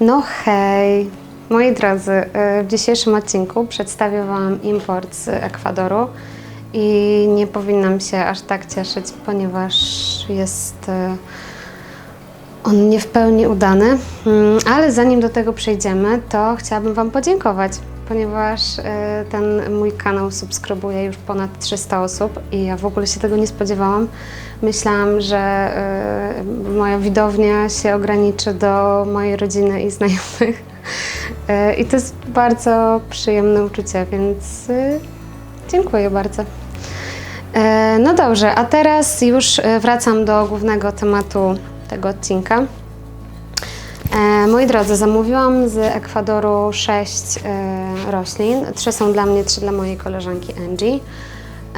No hej, moi drodzy, y, w dzisiejszym odcinku przedstawię Wam import z Ekwadoru i nie powinnam się aż tak cieszyć, ponieważ jest y, on nie w pełni udany. Mm, Ale zanim do tego przejdziemy, to chciałabym Wam podziękować, ponieważ y, ten mój kanał subskrybuje już ponad 300 osób i ja w ogóle się tego nie spodziewałam. Myślałam, że y, moja widownia się ograniczy do mojej rodziny i znajomych. Y, I to jest bardzo przyjemne uczucie, więc y, dziękuję bardzo. E, No dobrze, a teraz już e, wracam do głównego tematu tego odcinka. E, moi drodzy, zamówiłam z Ekwadoru sześć e, roślin. Trzy są dla mnie, trzy dla mojej koleżanki Angie.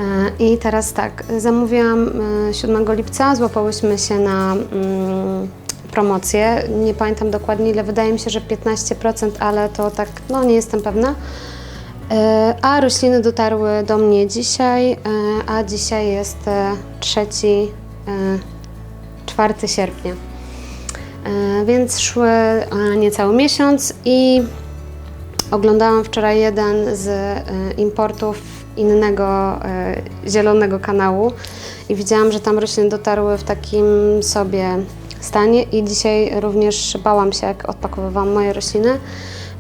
E, I teraz tak, zamówiłam e, 7 lipca, złapałyśmy się na mm, promocję. Nie pamiętam dokładnie ile, wydaje mi się, że 15%, ale to tak, no nie jestem pewna. E, A rośliny dotarły do mnie dzisiaj, e, a dzisiaj jest e, 3, e, 4 sierpnia. E, Więc szły e, niecały miesiąc i oglądałam wczoraj jeden z e, importów innego e, zielonego kanału i widziałam, że tam rośliny dotarły w takim sobie stanie i dzisiaj również bałam się, jak odpakowywałam moje rośliny.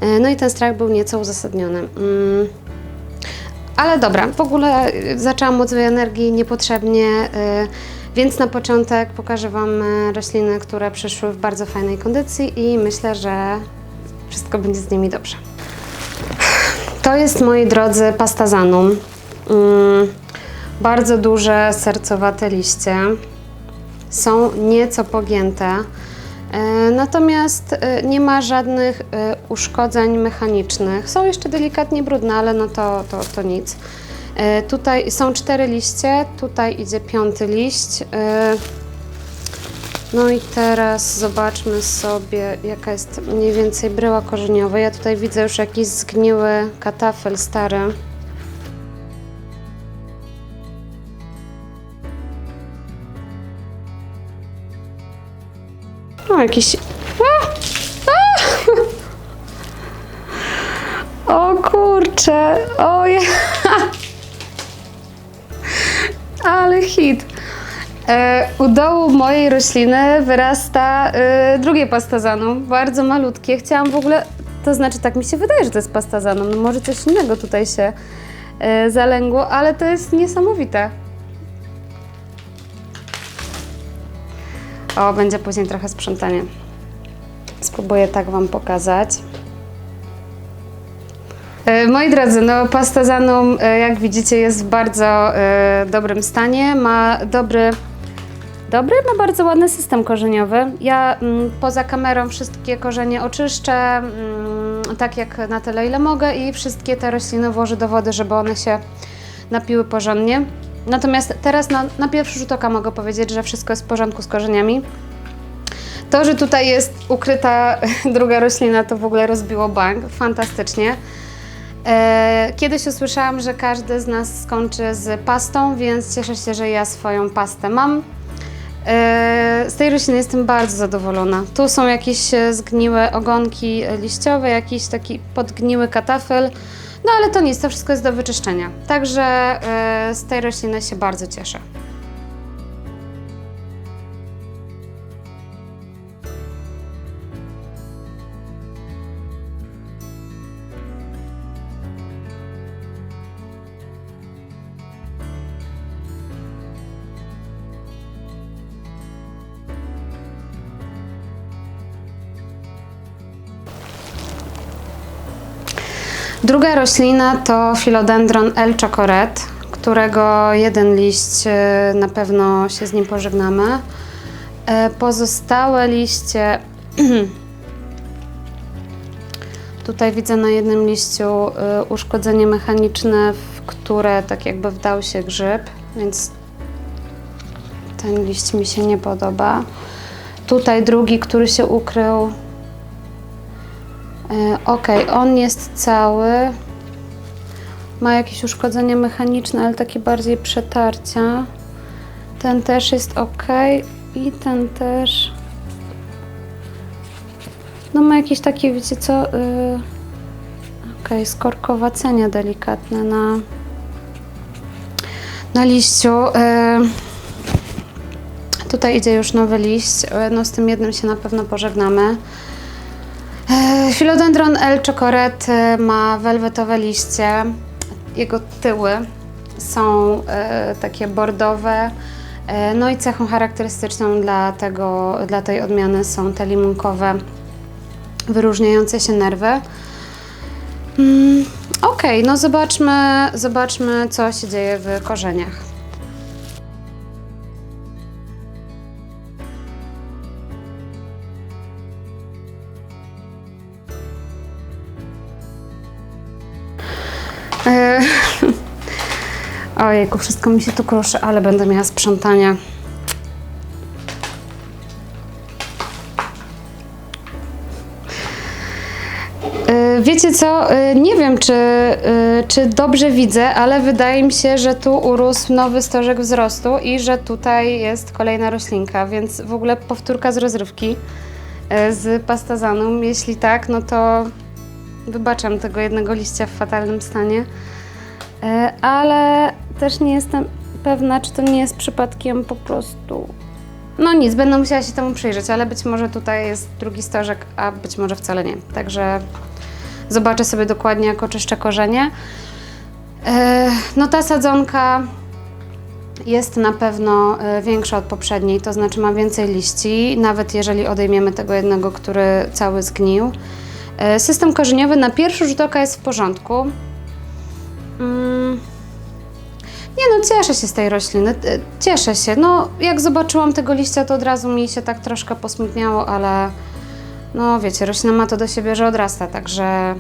E, No i ten strach był nieco uzasadniony. Mm. Ale dobra, w ogóle y, zaczęłam od złej energii niepotrzebnie, więc na początek pokażę Wam rośliny, które przyszły w bardzo fajnej kondycji i myślę, że wszystko będzie z nimi dobrze. To jest, moi drodzy, pastazanum. Mm, Bardzo duże, sercowate liście. Są nieco pogięte. E, Natomiast e, nie ma żadnych e, uszkodzeń mechanicznych. Są jeszcze delikatnie brudne, ale no to, to, to nic. Tutaj są cztery liście, tutaj idzie piąty liść. No i teraz zobaczmy sobie, jaka jest mniej więcej bryła korzeniowa. Ja tutaj widzę już jakiś zgniły katafel stary. No, jakiś. A! A! O kurczę! Oj! Ale hit! E, u dołu mojej rośliny wyrasta e, drugie pastazanum, bardzo malutkie. Chciałam w ogóle, to znaczy tak mi się wydaje, że to jest pastazanum, no może coś innego tutaj się e, zalęgło, ale to jest niesamowite. O, będzie później trochę sprzątanie. Spróbuję tak Wam pokazać. E, Moi drodzy, no pastazanum, e, jak widzicie, jest w bardzo e, dobrym stanie. Ma dobry, dobry, ma bardzo ładny system korzeniowy. Ja mm, poza kamerą wszystkie korzenie oczyszczę, mm, tak jak na tyle, ile mogę i wszystkie te rośliny włożę do wody, żeby one się napiły porządnie. Natomiast teraz na, na pierwszy rzut oka mogę powiedzieć, że wszystko jest w porządku z korzeniami. To, że tutaj jest ukryta druga roślina, to w ogóle rozbiło bank. Fantastycznie. E, Kiedyś usłyszałam, że każdy z nas skończy z pastą, więc cieszę się, że ja swoją pastę mam. E, Z tej rośliny jestem bardzo zadowolona. Tu są jakieś e, zgniłe ogonki e, liściowe, jakiś taki podgniły katafel. No ale to nic, to wszystko jest do wyczyszczenia. Także z tej rośliny się bardzo cieszę. Druga roślina to Philodendron L. Chocoret, którego jeden liść e, na pewno się z nim pożegnamy. E, Pozostałe liście. Tutaj widzę na jednym liściu e, uszkodzenie mechaniczne, w które tak jakby wdał się grzyb, więc ten liść mi się nie podoba. Tutaj drugi, który się ukrył, Ok, on jest cały. Ma jakieś uszkodzenia mechaniczne, ale takie bardziej przetarcia. Ten też jest ok i ten też. No ma jakieś takie, wiecie co, yy... okej, skorkowacenie delikatne na, na liściu. Yy... Tutaj idzie już nowy liść, yy, no z tym jednym się na pewno pożegnamy. Philodendron L. Chocoret yy, ma welwetowe liście. Jego tyły są e, takie bordowe. E, no i cechą charakterystyczną dla, tego, dla tej odmiany są te limunkowe, wyróżniające się nerwy. Mm, Okej, no zobaczmy, zobaczmy, co się dzieje w korzeniach. E, Ojejku, wszystko mi się tu kruszy, ale będę miała sprzątania. E, Wiecie co, e, nie wiem czy, czy dobrze widzę, ale wydaje mi się, że tu urósł nowy stożek wzrostu i że tutaj jest kolejna roślinka, więc w ogóle powtórka z rozrywki z pastazanum. Jeśli tak, no to wybaczam tego jednego liścia w fatalnym stanie. E, ale też nie jestem pewna, czy to nie jest przypadkiem po prostu. No nic, będę musiała się temu przyjrzeć, ale być może tutaj jest drugi stożek, a być może wcale nie. Także zobaczę sobie dokładnie, jak oczyszczę korzenie. E, No ta sadzonka jest na pewno e, większa od poprzedniej, to znaczy ma więcej liści, nawet jeżeli odejmiemy tego jednego, który cały zgnił. E, System korzeniowy na pierwszy rzut oka jest w porządku. Mm. Nie no, cieszę się z tej rośliny, e, cieszę się. No, jak zobaczyłam tego liścia, to od razu mi się tak troszkę posmutniało, ale no wiecie, roślina ma to do siebie, że odrasta, także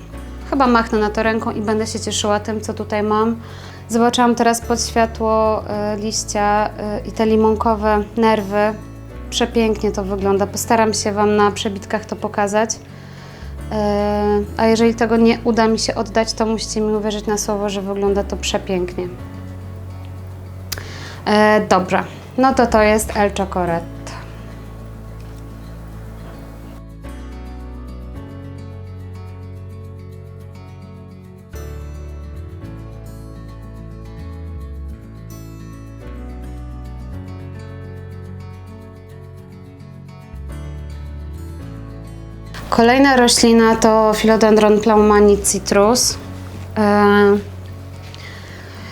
chyba machnę na to ręką i będę się cieszyła tym, co tutaj mam. Zobaczyłam teraz pod światło e, liścia i te limonkowe nerwy. Przepięknie to wygląda. Postaram się Wam na przebitkach to pokazać. E, A jeżeli tego nie uda mi się oddać, to musicie mi uwierzyć na słowo, że wygląda to przepięknie. E, Dobra, no to to jest El Chocoret. Kolejna roślina to Philodendron plaumani citrus. E,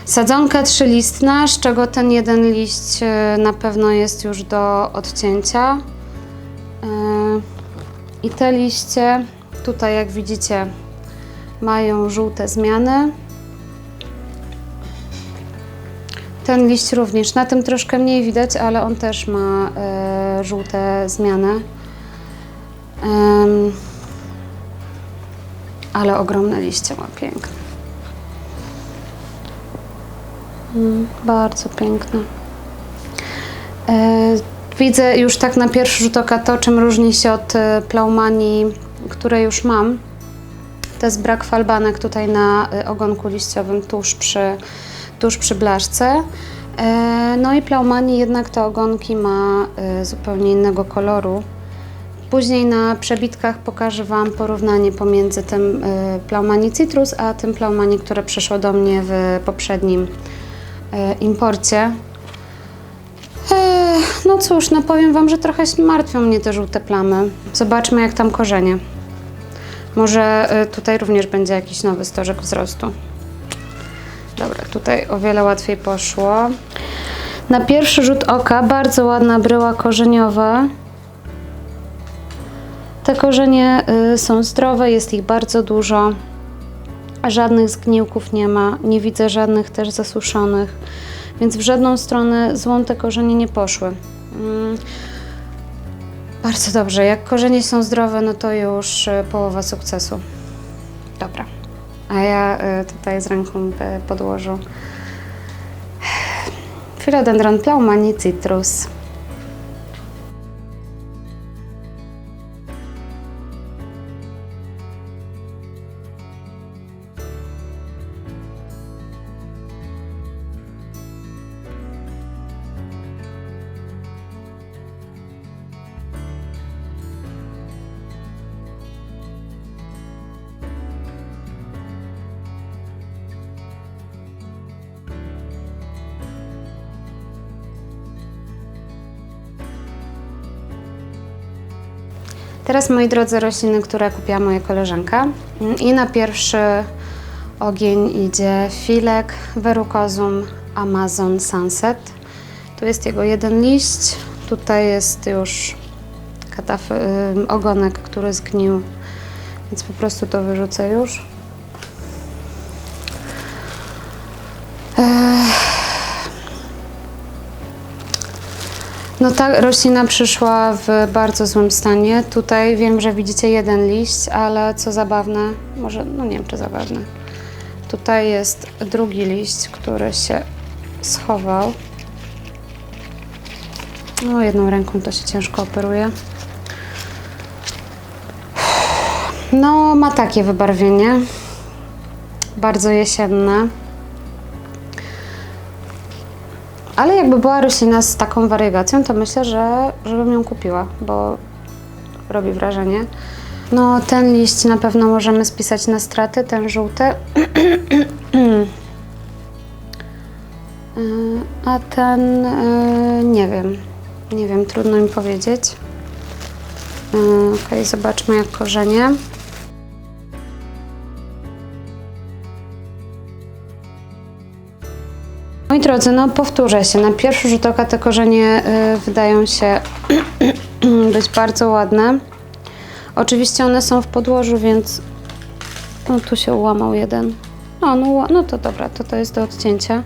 Sadzonka trzylistna, z czego ten jeden liść e, na pewno jest już do odcięcia. E, I te liście, tutaj jak widzicie, mają żółte zmiany. Ten liść również, na tym troszkę mniej widać, ale on też ma żółte zmiany. Ale ogromne liście ma piękne. Mm, bardzo piękne. E, widzę już tak na pierwszy rzut oka to, czym różni się od e, plaumanii, które już mam. To jest brak falbanek tutaj na e, ogonku liściowym tuż przy, tuż przy blaszce. No i plaumanii jednak te ogonki ma zupełnie innego koloru. Później na przebitkach pokażę Wam porównanie pomiędzy tym y, Plaumani Citrus, a tym Plaumani, które przyszło do mnie w poprzednim y, imporcie. E, no cóż, no powiem Wam, że trochę martwią mnie te żółte plamy. Zobaczmy jak tam korzenie. Może y, tutaj również będzie jakiś nowy stożek wzrostu. Dobra, tutaj o wiele łatwiej poszło. Na pierwszy rzut oka bardzo ładna bryła korzeniowa. Te korzenie y, są zdrowe, jest ich bardzo dużo. Żadnych zgniłków nie ma, nie widzę żadnych też zasuszonych, więc w żadną stronę złą te korzenie nie poszły. Mm. Bardzo dobrze, jak korzenie są zdrowe, no to już y, połowa sukcesu. Dobra, a ja y, tutaj z ręką w podłożu Philodendron plaumani citrus. Teraz, moi drodzy, rośliny, które kupiła moja koleżanka. I na pierwszy ogień idzie filek Verrucosum Amazon Sunset. Tu jest jego jeden liść, tutaj jest już ym, ogonek, który zgnił, więc po prostu to wyrzucę już. No ta roślina przyszła w bardzo złym stanie. Tutaj wiem, że widzicie jeden liść, ale co zabawne, może, no nie wiem czy zabawne. Tutaj jest drugi liść, który się schował. No jedną ręką to się ciężko operuje. No ma takie wybarwienie. Bardzo jesienne. Ale jakby była roślina z taką wariegacją, to myślę, że żebym ją kupiła, bo robi wrażenie. No ten liść na pewno możemy spisać na straty, ten żółty. A ten y, nie wiem. Nie wiem, trudno mi powiedzieć. Ok, zobaczmy jak korzenie. Moi drodzy, no powtórzę się. Na pierwszy rzut oka te korzenie y, wydają się być bardzo ładne. Oczywiście one są w podłożu, więc no, tu się ułamał jeden. No, no, no to dobra, to to jest do odcięcia.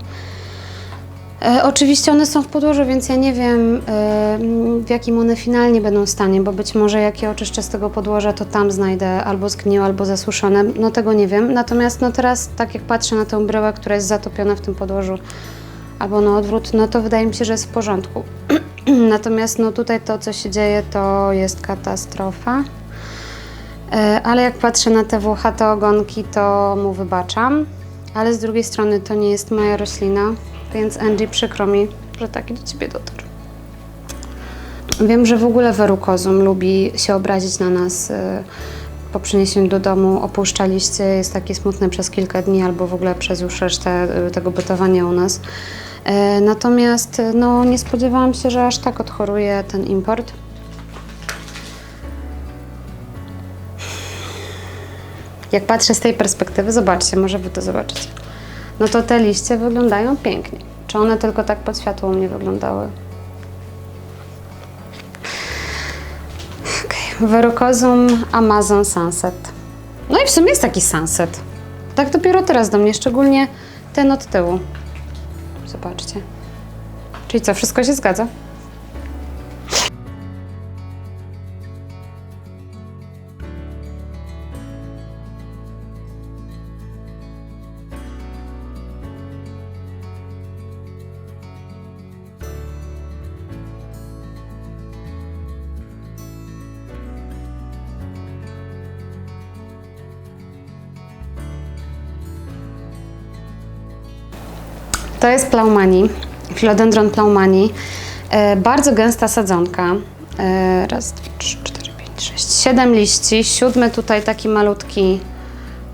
E, oczywiście one są w podłożu, więc ja nie wiem e, w jakim one finalnie będą stanie, bo być może jak je oczyszczę z tego podłoża, to tam znajdę albo zgniłe, albo zasuszone. No tego nie wiem. Natomiast no teraz, tak jak patrzę na tę bryłę, która jest zatopiona w tym podłożu, albo na odwrót, no to wydaje mi się, że jest w porządku. Natomiast no tutaj to, co się dzieje, to jest katastrofa. E, Ale jak patrzę na te włochate ogonki, to mu wybaczam. Ale z drugiej strony to nie jest moja roślina, więc Angie, przykro mi, że taki do Ciebie dotarł. Wiem, że w ogóle Verrucosum lubi się obrazić na nas e, po przyniesieniu do domu, opuszcza liście, jest taki smutny przez kilka dni albo w ogóle przez już resztę e, tego bytowania u nas. E, Natomiast e, no, nie spodziewałam się, że aż tak odchoruje ten import. Jak patrzę z tej perspektywy, zobaczcie, może Wy to zobaczycie. No to te liście wyglądają pięknie. Czy one tylko tak pod światło u mnie wyglądały? Okay. Verrucosum Amazon Sunset. No i w sumie jest taki sunset. Tak dopiero teraz do mnie, szczególnie ten od tyłu. Zobaczcie. Czyli co, wszystko się zgadza? To jest plaumani, philodendron plaumani. E, bardzo gęsta sadzonka. E, raz, dwa, trzy, cztery, pięć, sześć, siedem liści. Siódmy tutaj taki malutki.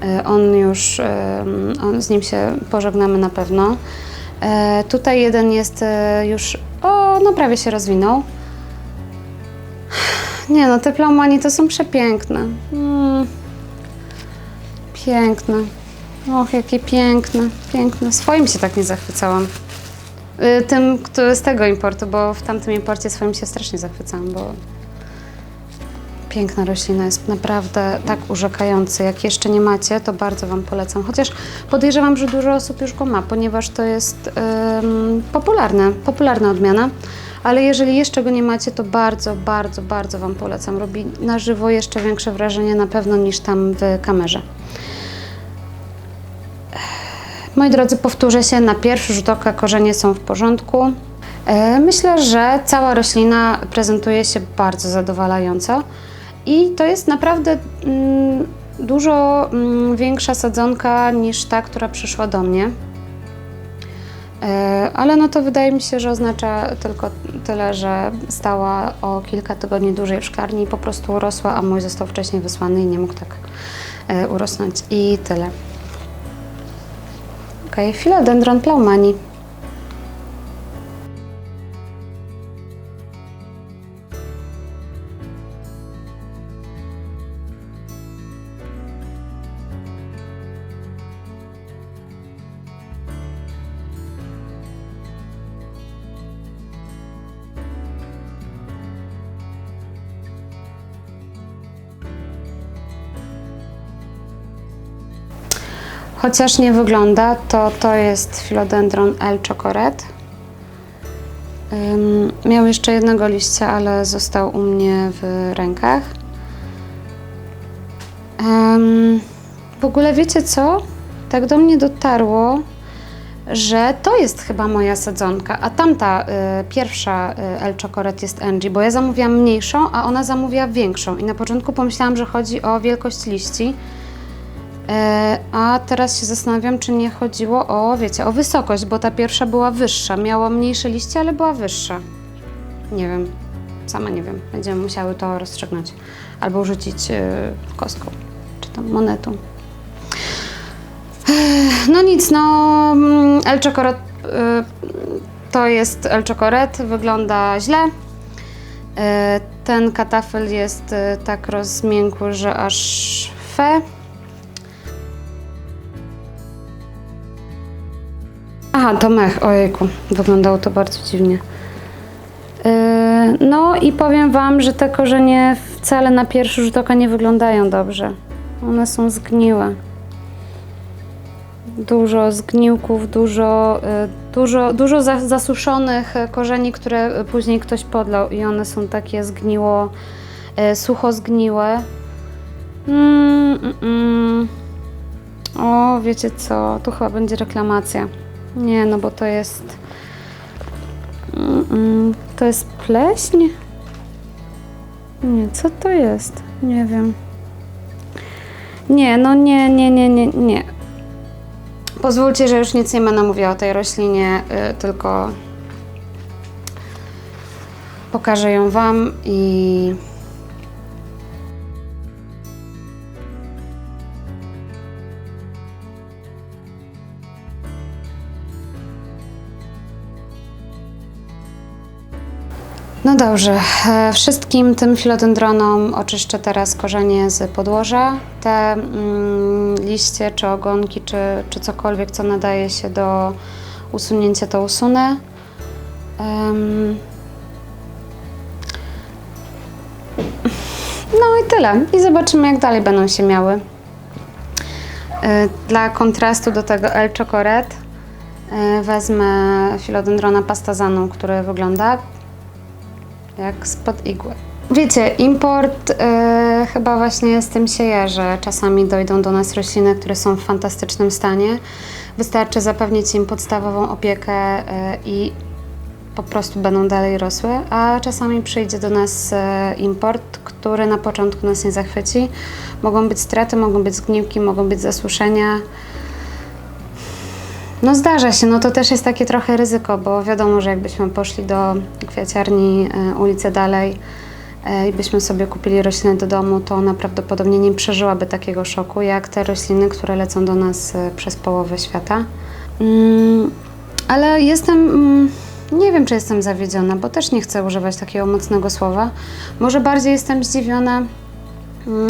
E, on już, on, z nim się pożegnamy na pewno. Tutaj jeden jest już, o, no prawie się rozwinął. Nie no, te plaumani to są przepiękne. Mm. Piękne. Och, jakie piękne, piękne. Swoim się tak nie zachwycałam. Y, Tym, który z tego importu, bo w tamtym imporcie swoim się strasznie zachwycałam, bo piękna roślina jest naprawdę tak urzekający. Jak jeszcze nie macie, to bardzo Wam polecam. Chociaż podejrzewam, że dużo osób już go ma, ponieważ to jest ym, popularne, popularna odmiana. Ale jeżeli jeszcze go nie macie, to bardzo, bardzo, bardzo Wam polecam. Robi na żywo jeszcze większe wrażenie na pewno niż tam w kamerze. Moi drodzy, powtórzę się, na pierwszy rzut oka korzenie są w porządku. E, Myślę, że cała roślina prezentuje się bardzo zadowalająco i to jest naprawdę mm, dużo mm, większa sadzonka niż ta, która przyszła do mnie. E, Ale no to wydaje mi się, że oznacza tylko tyle, że stała o kilka tygodni dłużej w szklarni i po prostu urosła, a mój został wcześniej wysłany i nie mógł tak e, urosnąć. I tyle. Okej, philodendron plaumani. Chociaż nie wygląda, to to jest Philodendron L. Chocoret. Ym, miał jeszcze jednego liścia, ale został u mnie w rękach. Ym, w ogóle wiecie co? Tak do mnie dotarło, że to jest chyba moja sadzonka, a tamta y, pierwsza y, El Chocoret jest Angie, bo ja zamówiłam mniejszą, a ona zamówiła większą. I na początku pomyślałam, że chodzi o wielkość liści. E, A teraz się zastanawiam, czy nie chodziło o, wiecie, o wysokość, bo ta pierwsza była wyższa. Miała mniejsze liście, ale była wyższa. Nie wiem, sama nie wiem. Będziemy musiały to rozstrzygnąć. Albo rzucić e, kostką, czy tam monetą. Ech, No nic, no mm, El Chocoret e, to jest El Chocoret, wygląda źle. E, Ten katafel jest e, tak rozmiękły, że aż fe. Aha, to mech, ojejku, wyglądało to bardzo dziwnie. Yy, no i powiem Wam, że te korzenie wcale na pierwszy rzut oka nie wyglądają dobrze. One są zgniłe. Dużo zgniłków, dużo, y, dużo, dużo za, zasuszonych y, korzeni, które y, później ktoś podlał i one są takie zgniło, y, sucho zgniłe. Mm, mm, mm. O, wiecie co, tu chyba będzie reklamacja. Nie, no bo to jest. To jest pleśń? Nie, co to jest? Nie wiem. Nie, no nie, nie, nie, nie, nie. Pozwólcie, że już nic nie będę mówiła o tej roślinie, y, tylko pokażę ją Wam i. No dobrze, e, wszystkim tym filodendronom oczyszczę teraz korzenie z podłoża. Te mm, liście, czy ogonki, czy, czy cokolwiek, co nadaje się do usunięcia, to usunę. Em, No i tyle. I zobaczymy, jak dalej będą się miały. E, Dla kontrastu do tego El Chocoret e, wezmę filodendrona pastazaną, który wygląda jak spod igły. Wiecie, import e, chyba właśnie z tym się je, że czasami dojdą do nas rośliny, które są w fantastycznym stanie. Wystarczy zapewnić im podstawową opiekę e, i po prostu będą dalej rosły, a czasami przyjdzie do nas e, import, który na początku nas nie zachwyci. Mogą być straty, mogą być zgniłki, mogą być zasuszenia. No zdarza się, no to też jest takie trochę ryzyko, bo wiadomo, że jakbyśmy poszli do kwiaciarni e, ulicę dalej e, i byśmy sobie kupili rośliny do domu, to ona prawdopodobnie nie przeżyłaby takiego szoku, jak te rośliny, które lecą do nas e, przez połowę świata. Mm, ale jestem, mm, nie wiem czy jestem zawiedziona, bo też nie chcę używać takiego mocnego słowa. Może bardziej jestem zdziwiona,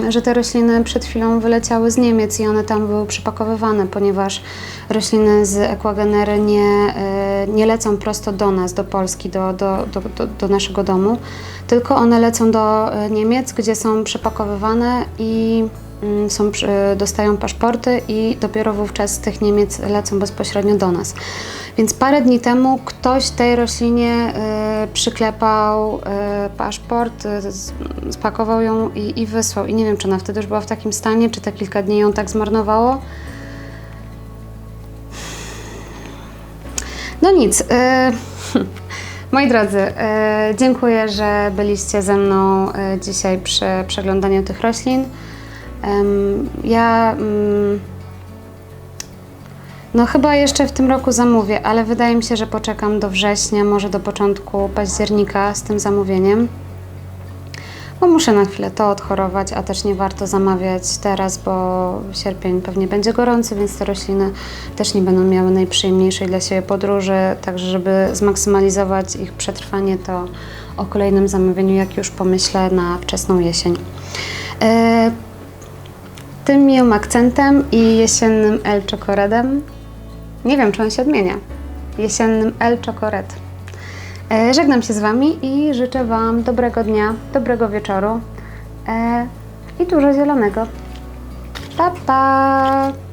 że te rośliny przed chwilą wyleciały z Niemiec i one tam były przypakowywane, ponieważ rośliny z Equagenery nie, e, nie lecą prosto do nas, do Polski, do, do, do, do, naszego domu, tylko one lecą do e, Niemiec, gdzie są przepakowywane i mm, są, przy- dostają paszporty i dopiero wówczas z tych Niemiec lecą bezpośrednio do nas. Więc parę dni temu ktoś tej roślinie e, przyklepał e, paszport, z- spakował ją i, i wysłał. I nie wiem, czy ona wtedy już była w takim stanie, czy te kilka dni ją tak zmarnowało. No nic. E, moi drodzy, e, dziękuję, że byliście ze mną dzisiaj przy przeglądaniu tych roślin. Ja. Mm, no chyba jeszcze w tym roku zamówię, ale wydaje mi się, że poczekam do września, może do początku października z tym zamówieniem. Bo muszę na chwilę to odchorować, a też nie warto zamawiać teraz, bo sierpień pewnie będzie gorący, więc te rośliny też nie będą miały najprzyjemniejszej dla siebie podróży. Także, żeby zmaksymalizować ich przetrwanie, to o kolejnym zamówieniu, jak już pomyślę, na wczesną jesień. E, tym miłym akcentem i jesiennym El Chocoredem. Nie wiem, czy on się odmienia. Jesiennym El Chocored. E, Żegnam się z Wami i życzę Wam dobrego dnia, dobrego wieczoru e, i dużo zielonego. Pa, pa!